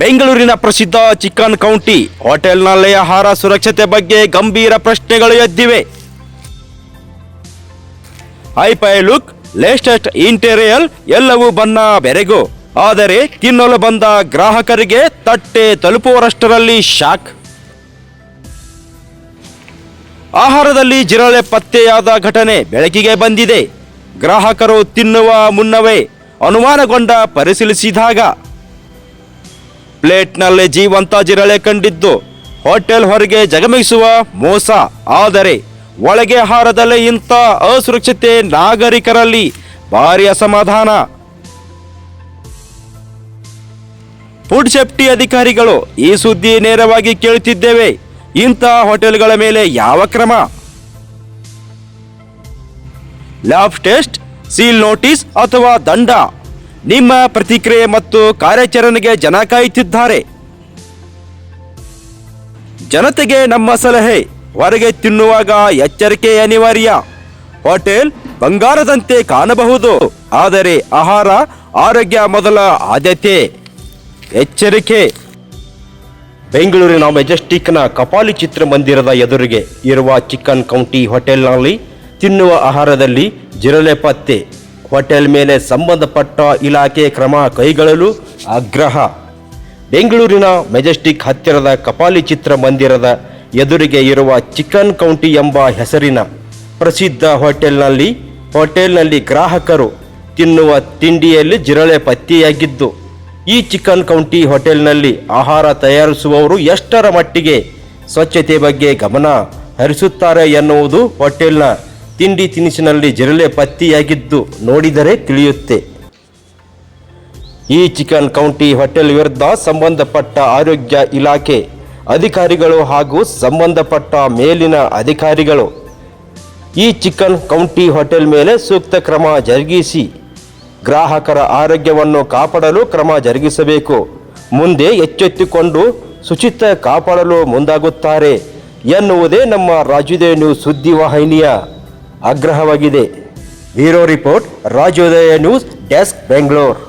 ಬೆಂಗಳೂರಿನ ಪ್ರಸಿದ್ಧ chicken county, ಹೋಟೆಲ್ನಲ್ಲಿ ಆಹಾರ ಸುರಕ್ಷತೆ ಬಗ್ಗೆ ಗಂಭೀರ ಪ್ರಶ್ನೆಗಳು ಎದ್ದಿವೆ. Hi fi look, latest interior ಎಲ್ಲವೂ ಬಣ್ಣ ಬೆರೆಗು. ಆದರೆ ತಿನ್ನಲು ಬಂದ ಗ್ರಾಹಕರಿಗೆ ತಟ್ಟೆ ತಲುಪುವರಷ್ಟರಲ್ಲಿ ಶಾಕ್. ಆಹಾರದಲ್ಲಿ ಜಿರಳೆ ಪತ್ತೆಯಾದ ಘಟನೆ ಬೆಳಕಿಗೆ ಬಂದಿದೆ. ಗ್ರಾಹಕರು ತಿನ್ನುವ ಮುನ್ನವೇ ಅನುಮಾನಗೊಂಡ ಪರಿಶೀಲಿಸಿದಾಗ ಪ್ಲೇಟ್ನಲ್ಲಿ ಜೀವಂತ ಜಿರಳೆ ಕಂಡಿದ್ದು. ಹೋಟೆಲ್ ಹೊರಗೆ ಜಗಮಿಸುವ ಮೋಸ. ಆದರೆ ಒಳಗೆ ಆಹಾರದಲ್ಲಿ ಇಂಥ ಅಸುರಕ್ಷತೆ ನಾಗರಿಕರಲ್ಲಿ ಭಾರಿ ಅಸಮಾಧಾನ. ಫುಡ್ ಸೇಫ್ಟಿ ಅಧಿಕಾರಿಗಳು ಈ ಸುದ್ದಿ ನೇರವಾಗಿ ಕೇಳುತ್ತಿದ್ದೇವೆ. ಇಂಥ ಹೋಟೆಲ್ಗಳ ಮೇಲೆ ಯಾವ ಕ್ರಮ? ಲ್ಯಾಬ್ ಟೆಸ್ಟ್, ಸೀಲ್ ನೋಟಿಸ್ ಅಥವಾ ದಂಡ? ನಿಮ್ಮ ಪ್ರತಿಕ್ರಿಯೆ ಮತ್ತು ಕಾರ್ಯಾಚರಣೆಗೆ ಜನ ಕಾಯುತ್ತಿದ್ದಾರೆ. ಜನತೆಗೆ ನಮ್ಮ ಸಲಹೆ, ಹೊರಗೆ ತಿನ್ನುವಾಗ ಎಚ್ಚರಿಕೆ ಅನಿವಾರ್ಯ. ಹೋಟೆಲ್ ಬಂಗಾರದಂತೆ ಕಾಣಬಹುದು, ಆದರೆ ಆಹಾರ, ಆರೋಗ್ಯ ಮೊದಲ ಆದ್ಯತೆ. ಎಚ್ಚರಿಕೆ. ಬೆಂಗಳೂರಿನ ಮೆಜೆಸ್ಟಿಕ್ನ ಕಪಾಲಿ ಚಿತ್ರಮಂದಿರದ ಎದುರಿಗೆ ಇರುವ ಚಿಕನ್ ಕೌಂಟಿ ಹೋಟೆಲ್ನಲ್ಲಿ ತಿನ್ನುವ ಆಹಾರದಲ್ಲಿ ಜಿರಳೆ ಪತ್ತೆ. ಹೋಟೆಲ್ ಮೇಲೆ ಸಂಬಂಧಪಟ್ಟ ಇಲಾಖೆ ಕ್ರಮ ಕೈಗೊಳ್ಳಲು ಆಗ್ರಹ. ಬೆಂಗಳೂರಿನ ಮೆಜೆಸ್ಟಿಕ್ ಹತ್ತಿರದ ಕಪಾಲಿ ಚಿತ್ರ ಮಂದಿರದ ಎದುರಿಗೆ ಇರುವ ಚಿಕನ್ ಕೌಂಟಿ ಎಂಬ ಹೆಸರಿನ ಪ್ರಸಿದ್ಧ ಹೋಟೆಲ್ನಲ್ಲಿ ಹೋಟೆಲ್ನಲ್ಲಿ ಗ್ರಾಹಕರು ತಿನ್ನುವ ತಿಂಡಿಯಲ್ಲಿ ಜಿರಳೆ ಪತ್ತೆಯಾಗಿದ್ದು, ಈ ಚಿಕನ್ ಕೌಂಟಿ ಹೋಟೆಲ್ನಲ್ಲಿ ಆಹಾರ ತಯಾರಿಸುವವರು ಎಷ್ಟರ ಮಟ್ಟಿಗೆ ಸ್ವಚ್ಛತೆ ಬಗ್ಗೆ ಗಮನ ಹರಿಸುತ್ತಾರೆ ಎನ್ನುವುದು ಹೋಟೆಲ್ನ ತಿಂಡಿ ತಿನಿಸಿನಲ್ಲಿ ಜಿರಳೆ ಪತ್ತೆಯಾಗಿದ್ದು ನೋಡಿದರೆ ತಿಳಿಯುತ್ತೆ. ಈ ಚಿಕನ್ ಕೌಂಟಿ ಹೋಟೆಲ್ ವಿರುದ್ಧ ಸಂಬಂಧಪಟ್ಟ ಆರೋಗ್ಯ ಇಲಾಖೆ, ಅಧಿಕಾರಿಗಳು ಹಾಗೂ ಸಂಬಂಧಪಟ್ಟ ಮೇಲಿನ ಅಧಿಕಾರಿಗಳು ಈ ಚಿಕನ್ ಕೌಂಟಿ ಹೋಟೆಲ್ ಮೇಲೆ ಸೂಕ್ತ ಕ್ರಮ ಜರುಗಿಸಿ, ಗ್ರಾಹಕರ ಆರೋಗ್ಯವನ್ನು ಕಾಪಾಡಲು ಕ್ರಮ ಜರುಗಿಸಬೇಕು. ಮುಂದೆ ಎಚ್ಚೆತ್ತುಕೊಂಡು ಶುಚಿತ್ವ ಕಾಪಾಡಲು ಮುಂದಾಗುತ್ತಾರೆ ಎನ್ನುವುದೇ ನಮ್ಮ ರಾಜ್ಯೋದಯ ನ್ಯೂಸ್ ಸುದ್ದಿವಾಹಿನಿಯ ಆಗ್ರಹವಾಗಿದೆ. Bureau report Rajodaya news desk Bengaluru.